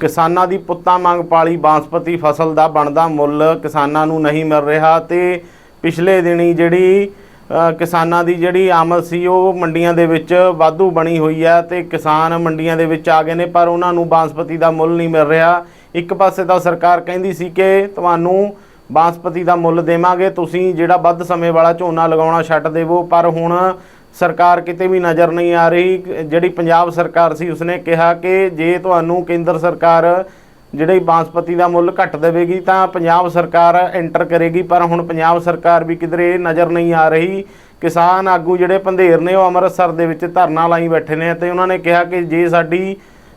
ਕਿਸਾਨਾਂ ਦੀ ਪੁੱਤਾਂ ਮੰਗ ਪਾਲੀ ਬਾਂਸਪਤੀ ਫਸਲ ਦਾ ਬਣਦਾ ਮੁੱਲ ਕਿਸਾਨਾਂ ਨੂੰ ਨਹੀਂ ਮਿਲ ਰਿਹਾ ਤੇ ਪਿਛਲੇ ਦਿਨੀ ਜਿਹੜੀ ਕਿਸਾਨਾਂ ਦੀ ਜਿਹੜੀ ਆਮਦ ਸੀ ਉਹ ਮੰਡੀਆਂ ਦੇ ਵਿੱਚ ਵਾਧੂ ਬਣੀ ਹੋਈ ਹੈ ਤੇ ਕਿਸਾਨ ਮੰਡੀਆਂ ਦੇ ਵਿੱਚ ਆ ਗਏ ਨੇ, ਪਰ ਉਹਨਾਂ ਨੂੰ ਬਾਂਸਪਤੀ ਦਾ ਮੁੱਲ ਨਹੀਂ ਮਿਲ ਰਿਹਾ। ਇੱਕ ਪਾਸੇ ਤਾਂ ਸਰਕਾਰ ਕਹਿੰਦੀ ਸੀ ਕਿ ਤੁਹਾਨੂੰ ਬਾਂਸਪਤੀ ਦਾ ਮੁੱਲ ਦੇਵਾਂਗੇ, ਤੁਸੀਂ ਜਿਹੜਾ ਵੱਧ ਸਮੇਂ ਵਾਲਾ ਝੋਨਾ ਲਗਾਉਣਾ ਛੱਡ ਦੇਵੋ, ਪਰ ਹੁਣ ਸਰਕਾਰ ਕਿਤੇ ਵੀ ਨਜ਼ਰ ਨਹੀਂ ਆ ਰਹੀ। ਜਿਹੜੀ ਪੰਜਾਬ ਸਰਕਾਰ ਸੀ, ਉਸਨੇ ਕਿਹਾ ਕਿ ਜੇ ਤੁਹਾਨੂੰ ਕੇਂਦਰ ਸਰਕਾਰ ਜਿਹੜੀ ਬਾਂਸਪਤੀ ਦਾ ਮੁੱਲ ਘੱਟ ਦੇਵੇਗੀ, ਤਾਂ ਪੰਜਾਬ ਸਰਕਾਰ ਐਂਟਰ ਕਰੇਗੀ। ਪਰ ਹੁਣ ਪੰਜਾਬ ਸਰਕਾਰ ਵੀ ਕਿਧਰੇ ਨਜ਼ਰ ਨਹੀਂ ਆ ਰਹੀ। ਕਿਸਾਨ ਆਗੂ ਜਿਹੜੇ ਪੰਧੇਰ ਨੇ, ਉਹ ਅੰਮ੍ਰਿਤਸਰ ਦੇ ਵਿੱਚ ਧਰਨਾ ਲਾਈ ਬੈਠੇ ਨੇ ਤੇ ਉਹਨਾਂ ਨੇ ਕਿਹਾ ਕਿ ਜੇ ਸਾਡੀ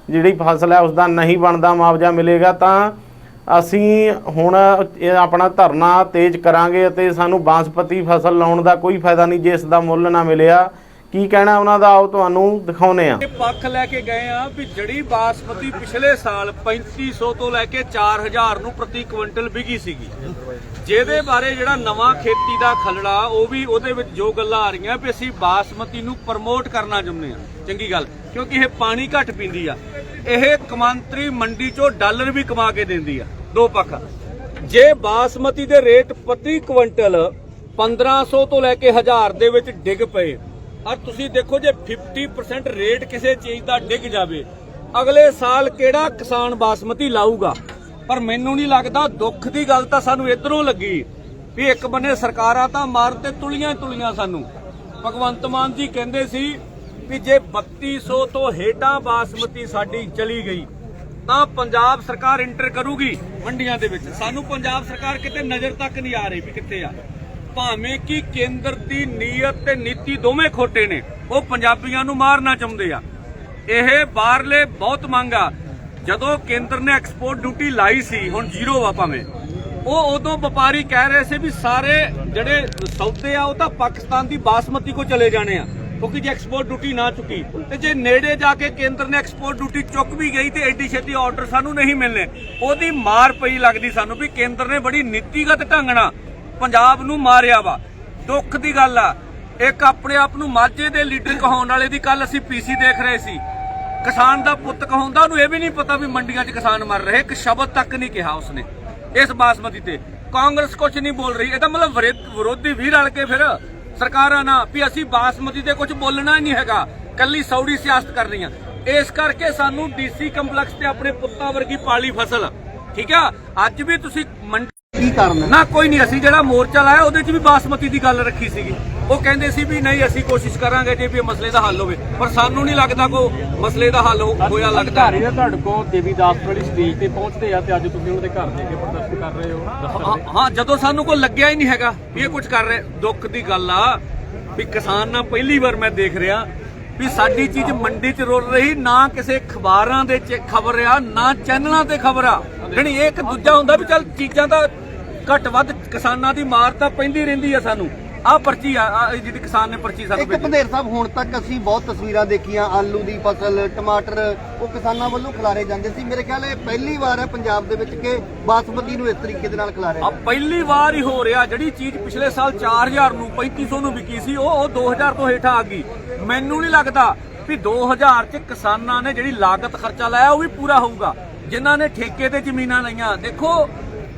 ਜਿਹੜੀ ਫਸਲ ਹੈ ਉਸ ਦਾ ਨਹੀਂ ਬਣਦਾ ਮੁਆਵਜ਼ਾ ਮਿਲੇਗਾ, ਤਾਂ ਅਸੀਂ ਹੁਣ ਇਹ ਆਪਣਾ ਧਰਨਾ ਤੇਜ਼ ਕਰਾਂਗੇ ਅਤੇ ਸਾਨੂੰ ਬਾਸਪਤੀ ਫਸਲ ਲਾਉਣ ਦਾ ਕੋਈ ਫਾਇਦਾ ਨਹੀਂ, ਜੇ ਇਸ ਦਾ ਮੁੱਲ ਨਾ ਮਿਲਿਆ। ਕੀ ਕਹਿਣਾ ਉਹਨਾਂ ਦਾ? ਆਓ ਤੁਹਾਨੂੰ ਦਿਖਾਉਨੇ ਆ ਪੱਖ ਲੈ ਕੇ ਗਏ ਆ ਵੀ ਜੜੀ ਬਾਸਮਤੀ ਪਿਛਲੇ ਸਾਲ 3500 ਤੋਂ ਲੈ ਕੇ 4000 ਨੂੰ ਪ੍ਰਤੀ ਕੁਇੰਟਲ ਵਿਕੀ ਸੀਗੀ। ਜਿਹਦੇ ਬਾਰੇ ਜਿਹੜਾ ਨਵਾਂ ਖੇਤੀ ਦਾ ਖਲੜਾ, ਉਹ ਵੀ ਉਹਦੇ ਵਿੱਚ ਜੋ ਗੱਲਾਂ ਆ ਰਹੀਆਂ ਵੀ ਅਸੀਂ ਬਾਸਮਤੀ ਨੂੰ ਪ੍ਰਮੋਟ ਕਰਨਾ ਚਾਹੁੰਦੇ ਆ ਚੰਗੀ ਗੱਲ, ਕਿਉਂਕਿ ਇਹ ਪਾਣੀ ਘੱਟ ਪੀਂਦੀ ਆ। ਇਹ ਕਮਾਂਤਰੀ ਮੰਡੀ ਚੋਂ ਡਾਲਰ ਵੀ ਕਮਾ ਕੇ ਦਿੰਦੀ ਆ। ਦੋ ਪੱਖ। ਜੇ ਬਾਸਮਤੀ ਦੇ ਰੇਟ ਪ੍ਰਤੀ ਕੁਇੰਟਲ 1500 ਤੋਂ ਲੈ ਕੇ 1000 ਦੇ ਵਿੱਚ ਡਿੱਗ ਪਏ, ਔਰ ਤੁਸੀਂ ਦੇਖੋ ਜੇ 50% ਰੇਟ ਕਿਸੇ ਚੀਜ਼ ਦਾ ਡਿੱਗ ਜਾਵੇ, ਅਗਲੇ ਸਾਲ ਕਿਹੜਾ ਕਿਸਾਨ ਬਾਸਮਤੀ ਲਾਊਗਾ? ਪਰ ਮੈਨੂੰ ਨਹੀਂ ਲੱਗਦਾ, ਦੁੱਖ ਦੀ ਗੱਲ ਤਾਂ ਸਾਨੂੰ ਇਧਰੋਂ ਲੱਗੀ ਵੀ ਇੱਕ ਬੰਨੇ ਸਰਕਾਰਾਂ ਤਾਂ ਮਾਰ ਤੇ ਤੁਲੀਆਂ ਤੁਲੀਆਂ ਸਾਨੂੰ। ਭਗਵੰਤ ਮਾਨ ਜੀ ਕਹਿੰਦੇ ਸੀ ਵੀ ਜੇ 3200 ਤੋਂ ਹੇਠਾਂ ਬਾਸਮਤੀ ਸਾਡੀ ਚਲੀ ਗਈ ਤਾਂ ਪੰਜਾਬ ਸਰਕਾਰ ਇੰਟਰ ਕਰੂਗੀ ਮੰਡੀਆਂ ਦੇ ਵਿੱਚ। ਸਾਨੂੰ ਪੰਜਾਬ ਸਰਕਾਰ ਕਿਤੇ ਨਜ਼ਰ ਤੱਕ ਨਹੀਂ ਆ ਰਹੀ ਵੀ ਕਿੱਥੇ ਆ। ਭਾਵੇਂ ਕਿ ਕੇਂਦਰ ਦੀ ਨੀਅਤ ਤੇ ਨੀਤੀ ਦੋਵੇਂ ਖੋਟੇ ਨੇ, ਉਹ ਪੰਜਾਬੀਆਂ ਨੂੰ ਮਾਰਨਾ ਚਾਹੁੰਦੇ ਆ। ਇਹ ਬਾਹਰਲੇ ਬਹੁਤ ਮੰਗ ਆ। ਜਦੋਂ ਕੇਂਦਰ ਨੇ ਐਕਸਪੋਰਟ ਡਿਊਟੀ ਲਾਈ ਸੀ, ਹੁਣ ਜ਼ੀਰੋ ਆ ਭਾਵੇਂ। ਉਹ ਉਦੋਂ ਵਪਾਰੀ ਕਹਿ ਰਹੇ ਸੀ ਵੀ ਸਾਰੇ ਜਿਹੜੇ ਸੌਦੇ ਆ, ਉਹ ਤਾਂ ਪਾਕਿਸਤਾਨ ਦੀ ਬਾਸਮਤੀ ਕੋ ਚਲੇ ਜਾਣੇ ਆ। ਕਿਉਂਕਿ ਜੇ ਐਕਸਪੋਰਟ ਡਿਊਟੀ ਨਾ ਚੁੱਕੀ, ਤੇ ਜੇ ਨੇੜੇ ਜਾ ਕੇ ਕੇਂਦਰ ਨੇ ਐਕਸਪੋਰਟ ਡਿਊਟੀ ਚੁੱਕ ਵੀ ਗਈ ਤੇ ਐਡੀ ਛੇਤੀ ਆਰਡਰ ਸਾਨੂੰ ਨਹੀਂ ਮਿਲਨੇ ਉਹਦੀ ਮਾਰ ਪਈ ਲੱਗਦੀ ਸਾਨੂੰ ਵੀ ਕੇਂਦਰ ਨੇ ਬੜੀ ਨੀਤੀਗਤ ਢੰਗ ਨਾਲ ਪੰਜਾਬ ਨੂੰ ਮਾਰਿਆ ਵਾ। ਦੁੱਖ ਦੀ ਗੱਲ ਆ, ਇੱਕ ਆਪਣੇ ਆਪ ਨੂੰ ਮਾਝੇ ਦੇ ਲੀਡਰ ਕਹਾਉਣ ਵਾਲੇ ਦੀ ਕੱਲ ਅਸੀਂ ਪੀਸੀ ਦੇਖ ਰਹੇ ਸੀ। ਕਿਸਾਨ ਦਾ ਪੁੱਤ ਕਹਾਉਂਦਾ, ਉਹਨੂੰ ਇਹ ਵੀ ਨਹੀਂ ਪਤਾ ਵੀ ਮੰਡੀਆਂ 'ਚ ਕਿਸਾਨ ਮਰ ਰਹੇ, ਇੱਕ ਸ਼ਬਦ ਤੱਕ ਨਹੀਂ ਕਿਹਾ ਉਸਨੇ। ਇਸ ਬਾਸਮਤੀ ਤੇ ਕਾਂਗਰਸ ਕੁਝ ਨਹੀਂ ਬੋਲ ਰਹੀ, ਇਹਦਾ ਮਤਲਬ ਵਿਰੋਧੀ ਵੀ ਰਲ ਕੇ ਫਿਰ ਸਰਕਾਰਾਂ ਨਾਲ ਵੀ ਅਸੀਂ ਬਾਸਮਤੀ ਤੇ ਕੁਝ ਬੋਲਣਾ ਹੀ ਨਹੀਂ ਹੈਗਾ। ਕੱਲੀ ਸੌੜੀ ਸਿਆਸਤ ਕਰ ਰਹੀਆਂ। ਇਸ ਕਰਕੇ ਸਾਨੂੰ ਡੀਸੀ ਕੰਪਲੈਕਸ ਤੇ ਆਪਣੇ ਪੁੱਤਾਂ ਵਰਗੀ ਪਾਲੀ ਫਸਲ। ਠੀਕ ਆ? ਅੱਜ ਵੀ ਤੁਸੀਂ ਮੰਡੀ ਕੀ ਕਾਰਨ ਹੈ? ਨਾ ਕੋਈ ਨਹੀਂ ਅਸੀਂ ਜਿਹੜਾ ਮੋਰਚਾ ਲਾਇਆ ਉਹਦੇ 'ਚ ਵੀ ਬਾਸਮਤੀ ਦੀ ਗੱਲ ਰੱਖੀ ਸੀਗੀ। ਉਹ ਕਹਿੰਦੇ ਸੀ ਵੀ ਨਹੀਂ ਅਸੀਂ ਕੋਸ਼ਿਸ਼ ਕਰਾਂਗੇ ਜੇ ਵੀ ਇਹ ਮਸਲੇ ਦਾ ਹੱਲ ਹੋਵੇ। ਪਰ ਸਾਨੂੰ ਨਹੀਂ ਲੱਗਦਾ ਕੋ ਮਸਲੇ ਦਾ ਹੱਲ ਹੋ- ਹੋਇਆ ਲੱਗਦਾ ਅਧਿਕਾਰੀ ਨੇ ਤੁਹਾਡੇ ਕੋਲ ਦੇਵੀਦਾਸ ਵਾਲੀ ਸਟੇਜ ਤੇ ਪਹੁੰਚਦੇ ਆ ਤੇ ਅੱਜ ਤੁਸੀਂ ਉਹਨਾਂ ਦੇ ਘਰ ਦੇ ਕੇ ਪ੍ਰਦਰਸ਼ਨ ਕਰ ਰਹੇ ਹੋ। ਹਾਂ ਹਾਂ? ਜਦੋਂ ਸਾਨੂੰ ਕੋਈ ਲੱਗਿਆ ਹੀ ਨਹੀਂ ਹੈਗਾ ਵੀ ਇਹ ਕੁਝ ਕਰ ਰਹੇ ਦੁੱਖ ਦੀ ਗੱਲ ਆ ਵੀ ਕਿਸਾਨ ਨਾਲ ਪਹਿਲੀ ਵਾਰ ਮੈਂ ਦੇਖ ਰਿਹਾ ਵੀ ਸਾਡੀ ਚੀਜ਼ ਮੰਡੀ 'ਚ ਰੁਲ ਰਹੀ ਨਾ ਕਿਸੇ ਅਖਬਾਰਾਂ ਦੇ 'ਚ ਖਬਰ ਆ ਨਾ ਚੈਨਲਾਂ ਤੇ ਖਬਰ ਆ। ਜਿਹੜੀ ਇਹ ਇੱਕ ਦੂਜਾ ਹੁੰਦਾ ਵੀ ਚੱਲ ਚੀਜ਼ਾਂ ਦਾ ਘੱਟ ਵੱਧ ਕਿਸਾਨਾਂ ਦੀ ਮਾਰ ਤਾਂ ਪੈਂਦੀ ਰਹਿੰਦੀ ਆ ਸਾਨੂੰ। ਆਹ ਪਰਚੀ ਆ ਆਹ ਜਿਹੜੀ ਕਿਸਾਨ ਨੇ ਪਰਚੀ ਸਾਨੂੰ ਇੱਕ ਪੰਧੇਰ ਸਾਹਿਬ ਹੁਣ ਤੱਕ ਅਸੀਂ ਬਹੁਤ ਤਸਵੀਰਾਂ ਦੇਖੀਆਂ ਆਲੂ ਦੀ ਫਸਲ ਟਮਾਟਰ ਉਹ ਕਿਸਾਨਾਂ ਵੱਲੋਂ ਖਿਲਾਰੇ ਜਾਂਦੇ ਸੀ। ਮੇਰੇ ਖਿਆਲ ਇਹ ਪਹਿਲੀ ਵਾਰ ਹੈ ਪੰਜਾਬ ਦੇ ਵਿੱਚ ਕਿ ਬਾਸਮਤੀ ਨੂੰ ਇਸ ਤਰੀਕੇ ਦੇ ਨਾਲ ਖਿਲਾਰਿਆ ਆ ਪਹਿਲੀ ਵਾਰ ਹੀ ਹੋ ਰਿਹਾ। ਜਿਹੜੀ ਚੀਜ਼ ਪਿਛਲੇ ਸਾਲ 4000 ਨੂੰ 3500 ਨੂੰ ਵਿਕੀ ਸੀ ਉਹ ਉਹ 2000 ਤੋਂ ਹੇਠਾਂ ਆ ਗਈ। ਮੈਨੂੰ ਨਹੀਂ ਲੱਗਦਾ ਵੀ 2000 ਚ ਕਿਸਾਨਾਂ ਨੇ ਜਿਹੜੀ ਲਾਗਤ ਖਰਚਾ ਲਾਇਆ ਉਹ ਵੀ ਪੂਰਾ ਹੋਊਗਾ। ਜਿਨ੍ਹਾਂ ਨੇ ਠੇਕੇ ਤੇ ਜ਼ਮੀਨਾਂ ਲਈਆਂ। ਦੇਖੋ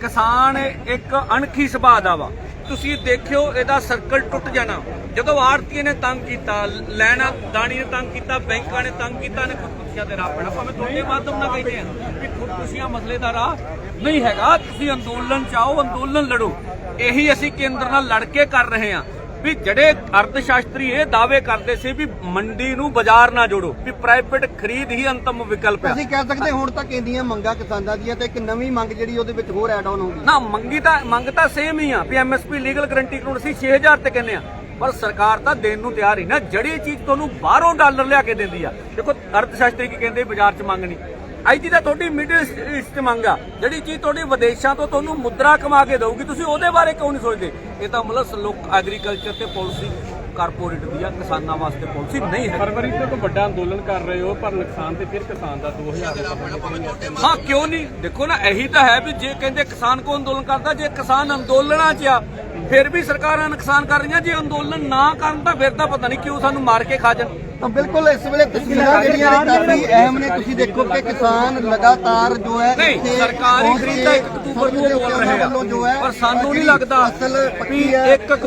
ਕਿਸਾਨ ਇੱਕ ਅਣਖੀ ਸੁਭਾਅ ਦਾ ਵਾ। ਤੁਸੀਂ ਦੇਖਿਓ, ਇਹਦਾ ਸਰਕਲ ਟੁੱਟ ਜਾਣਾ। ਜਦੋਂ ਆੜਤੀਏ ਨੇ ਤੰਗ ਕੀਤਾ, ਲੈਣਾ, ਦਾਣੀ ਨੇ ਤੰਗ ਕੀਤਾ, ਬੈਂਕਾਂ ਨੇ ਤੰਗ ਕੀਤਾ ਨੇ ਖੁਦਕੁਸ਼ੀਆਂ ਦੇ ਰਾਹ ਪੈਣਾ। ਭਾਵੇਂ ਤੁਹਾਡੇ ਮਾਧਮ ਨਾਲ ਕਹਿੰਦੇ ਆ ਕਿ ਖੁਦਕੁਸ਼ੀਆਂ ਮਸਲੇ ਦਾ ਰਾਹ ਨਹੀਂ ਹੈਗਾ। ਤੁਸੀਂ ਅੰਦੋਲਨ ਚਾਓ ਅੰਦੋਲਨ ਲੜੋ। ਇਹੀ ਅਸੀਂ ਕੇਂਦਰ ਨਾਲ ਲੜ ਕੇ ਕਰ ਰਹੇ ਹਾਂ। ਵੀ ਜਿਹੜੇ ਅਰਥ ਸ਼ਾਸਤਰੀ ਇਹ ਦਾਅਵੇ ਕਰਦੇ ਸੀ ਵੀ ਮੰਡੀ ਨੂੰ ਬਾਜ਼ਾਰ ਨਾਲ ਜੋੜੋ ਵੀ ਪ੍ਰਾਈਵੇਟ ਖਰੀਦ ਹੀ ਅੰਤਮ ਵਿਕਲਪ ਹੈ ਅਸੀਂ ਕਹਿ ਸਕਦੇ ਹੁਣ ਤੱਕ ਇੰਦੀਆਂ ਮੰਗਾਂ ਕਿਸਾਨਾਂ ਦੀਆਂ ਤੇ ਇੱਕ ਨਵੀਂ ਮੰਗ ਜਿਹੜੀ ਉਹਦੇ ਵਿੱਚ ਹੋਰ ਐਡ ਆਨ ਹੋਊਗੀ। ਨਾ ਮੰਗੀ ਤਾਂ ਮੰਗ ਤਾਂ ਸੇਮ ਹੀ ਆ ਵੀ ਐਮਐਸਪੀ ਲੀਗਲ ਗਰੰਟੀ ਕਾਨੂੰਨ ਅਸੀਂ 6000 ਤੇ ਕਹਿੰਦੇ ਆ। ਪਰ ਸਰਕਾਰ ਤਾਂ ਦੇਣ ਨੂੰ ਤਿਆਰ ਹੀ ਨਾ ਜਿਹੜੀ ਚੀਜ਼ ਤੁਹਾਨੂੰ ਬਾਹਰੋਂ ਡਾਲਰ ਲਿਆ ਕੇ ਦਿੰਦੀ ਆ। ਦੇਖੋ ਅਰਥ ਸ਼ਾਸਤਰੀ ਕੀ ਕਹਿੰਦੇ ਬਾਜ਼ਾਰ 'ਚ ਮੰਗ ਨਹੀਂ। ਅੱਜ ਦੀ ਤਾਂ ਤੁਹਾਡੀ ਮਿਡਲ ਈਸਟ ਮੰਗ ਆ। ਜਿਹੜੀ ਚੀਜ਼ ਤੁਹਾਡੀ ਵਿਦੇਸ਼ਾਂ ਤੋਂ ਤੁਹਾਨੂੰ ਮੁਦਰਾ ਕਮਾ ਕੇ ਦਊਗੀ ਤੁਸੀਂ ਉਹਦੇ ਬਾਰੇ ਕਿਉਂ ਨਹੀਂ ਸੋਚਦੇ? ਇਹ ਤਾਂ ਮਤਲਬ ਲੋਕ ਐਗਰੀਕਲਚਰ ਤੇ ਪਾਲਿਸੀ ਕਾਰਪੋਰੇਟ ਦੀ ਆ ਕਿਸਾਨਾਂ ਵਾਸਤੇ ਪਾਲਿਸੀ ਨਹੀਂ ਹੈ। ਫਰਵਰੀ ਤੋਂ ਵੱਡਾ ਅੰਦੋਲਨ ਕਰ ਰਹੇ ਹੋ ਪਰ ਨੁਕਸਾਨ ਤੇ ਫਿਰ ਕਿਸਾਨ ਦਾ 2000 ਦਾ ਹਾਂ ਕਿਉਂ ਨਹੀਂ? ਦੇਖੋ ਨਾ ਇਹੀ ਤਾਂ ਹੈ ਵੀ ਜੇ ਕਹਿੰਦੇ ਕਿਸਾਨ ਕੋ ਅੰਦੋਲਨ ਕਰਦਾ ਜੇ ਕਿਸਾਨ ਅੰਦੋਲਨਾਂ 'ਚ ਆ ਫਿਰ ਵੀ ਸਰਕਾਰਾਂ ਨੁਕਸਾਨ ਕਰ ਰਹੀਆਂ ਜੇ ਅੰਦੋਲਨ ਨਾ ਕਰਨ ਤਾਂ ਫਿਰ ਤਾਂ ਪਤਾ ਨਹੀਂ ਕਿਉਂ ਸਾਨੂੰ ਮਾਰ ਕੇ ਖਾ ਜਾਣ। ਤਾਂ ਬਿਲਕੁਲ ਇਸ ਵੇਲੇ ਤਸਵੀਰਾਂ ਜਿਹੜੀਆਂ ਨੇ ਕਾਫੀ ਅਹਿਮ ਨੇ ਤੁਸੀਂ ਦੇਖੋ ਕਿ ਕਿਸਾਨ ਲਗਾਤਾਰ ਜੋ ਹੈ ਨਹੀਂ ਸਰਕਾਰੀ ਖਰੀਦ ਤਾਂ ਕੇ 1 ਅਕਤੂਬਰ ਨੂੰ ਬੋਲ ਰਹੇ। ਆ ਪਰ ਸਾਨੂੰ ਨਹੀਂ ਲੱਗਦਾ ਫਸਲ ਵੀ ਪੱਕੀ ਹੈ 1